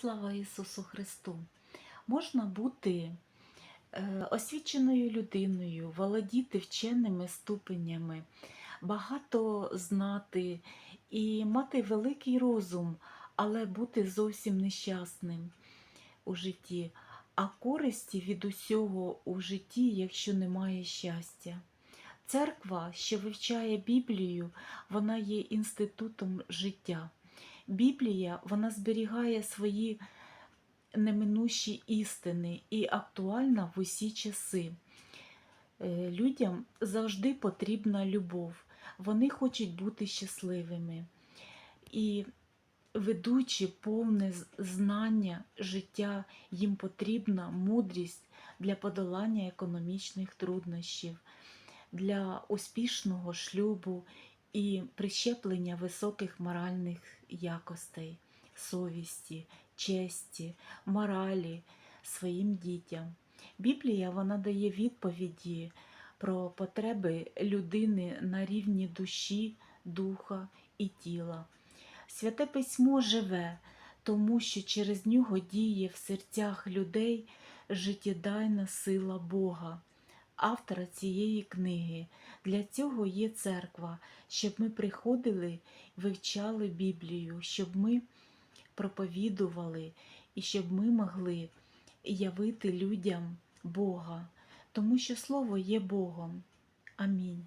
Слава Ісусу Христу! Можна бути е, освіченою людиною, володіти вченими ступенями, багато знати і мати великий розум, але бути зовсім нещасним у житті, а користі від усього у житті, якщо немає щастя. Церква, що вивчає Біблію, вона є інститутом життя. Біблія вона зберігає свої неминущі істини і актуальна в усі часи. Е, Людям завжди потрібна любов. Вони хочуть бути щасливими. І ведучи повне знання життя, їм потрібна мудрість для подолання економічних труднощів, для успішного шлюбу і прищеплення високих моральних якостей, совісті, честі, моралі своїм дітям. Біблія вона дає відповіді про потреби людини на рівні душі, духа і тіла. Святе письмо живе, тому що через нього діє в серцях людей життєдайна сила Бога автора цієї книги. Для цього є церква, щоб ми приходили, вивчали Біблію, щоб ми проповідували і щоб ми могли явити людям Бога, тому що Слово є Богом. Амінь.